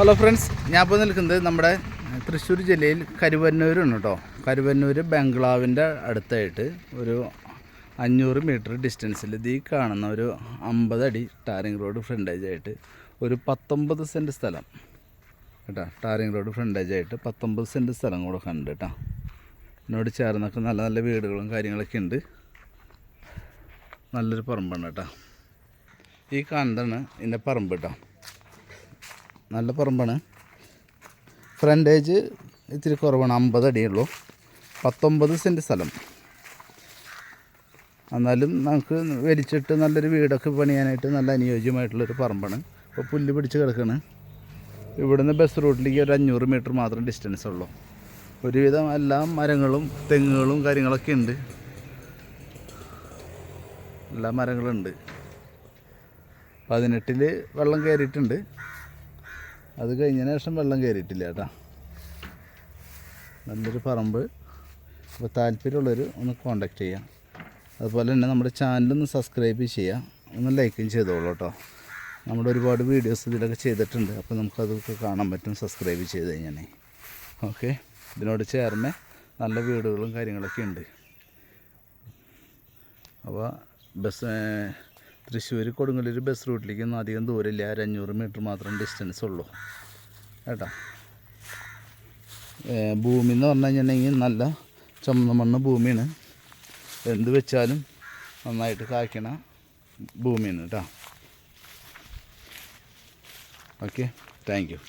Hello friends ഞാൻ ഇപ്പോൾ നിൽക്കുന്നത് നമ്മുടെ തൃശ്ശൂർ ജില്ലയിൽ കരുവന്നൂരാണ് കേട്ടോ. കരുവന്നൂർ ബംഗ്ലാവിന്റെ അടുത്തായിട്ട് ഒരു അഞ്ഞൂറ് മീറ്റർ ഡിസ്റ്റൻസിൽ ഇതീ കാണുന്ന ഒരു അമ്പതടി ടാറിങ് റോഡ് ഫ്രണ്ടേജ് ആയിട്ട് ഒരു പത്തൊമ്പത് സെന്റ് സ്ഥലം. കേട്ടോ ടാറിങ് റോഡ് ഫ്രണ്ടേജ് ആയിട്ട് പത്തൊമ്പത് സെന്റ് സ്ഥലം കൂടെ കണ്ട് കേട്ടോ. എന്നോട് ചേർന്നൊക്കെ നല്ല നല്ല വീടുകളും കാര്യങ്ങളൊക്കെ ഉണ്ട്. നല്ലൊരു പറമ്പാണ് കേട്ടോ. ഈ കാണുന്നതാണ് ഇതിന്റെ പറമ്പ് കേട്ടോ. നല്ല പറമ്പാണ്. ഫ്രണ്ടേജ് ഇത്തിരി കുറവാണ് അമ്പത് അടിയുള്ളൂ പത്തൊമ്പത് സെന്റ് സ്ഥലം. എന്നാലും നമുക്ക് വലിച്ചിട്ട് നല്ലൊരു വീടൊക്കെ പണിയാനായിട്ട് നല്ല അനുയോജ്യമായിട്ടുള്ളൊരു പറമ്പാണ്. ഇപ്പോൾ പുല്ല് പിടിച്ച് കിടക്കുകയാണ് ഇവിടുന്ന് ബസ് റൂട്ടിലേക്ക് ഒരു അഞ്ഞൂറ് മീറ്റർ മാത്രം ഡിസ്റ്റൻസ് ഉള്ളൂ. ഒരുവിധം എല്ലാ മരങ്ങളും തെങ്ങുകളും കാര്യങ്ങളൊക്കെ ഉണ്ട്. എല്ലാ മരങ്ങളുണ്ട്. പതിനെട്ടിൽ വെള്ളം കയറിയിട്ടുണ്ട്. അത് കഴിഞ്ഞതിന് ശേഷം വെള്ളം കയറിയിട്ടില്ല കേട്ടോ. നല്ലൊരു പറമ്പ്. അപ്പോൾ താല്പര്യമുള്ളവർ ഒന്ന് കോണ്ടാക്ട് ചെയ്യാം. അതുപോലെ തന്നെ നമ്മുടെ ചാനലൊന്ന് സബ്സ്ക്രൈബ് ചെയ്യുക ഒന്ന് ലൈക്കും ചെയ്തോളൂ കേട്ടോ. നമ്മുടെ ഒരുപാട് വീഡിയോസ് ഇതിലൊക്കെ ചെയ്തിട്ടുണ്ട്. അപ്പോൾ നമുക്കതൊക്കെ കാണാൻ പറ്റും സബ്സ്ക്രൈബ് ചെയ്ത് കഴിഞ്ഞാൽ ഓക്കെ ഇതിനോട് ചേർന്ന് നല്ല വീടുകളും കാര്യങ്ങളൊക്കെ ഉണ്ട്. അപ്പോൾ ബസ് തൃശ്ശൂർ കൊടുങ്ങല്ലൂർ ബസ് റൂട്ടിലേക്ക് ഒന്നും അധികം ദൂരമില്ല. ഒരു അഞ്ഞൂറ് മീറ്റർ മാത്രം ഡിസ്റ്റൻസ് ഉള്ളൂ. കേട്ടോ? ഭൂമി എന്ന് പറഞ്ഞു കഴിഞ്ഞിട്ടുണ്ടെങ്കിൽ നല്ല ചുമന്ന മണ്ണ് ഭൂമിയാണ്. എന്ത് വെച്ചാലും നന്നായിട്ട് കായ്ക്കണ ഭൂമിയാണ് കേട്ടോ. Okay thank you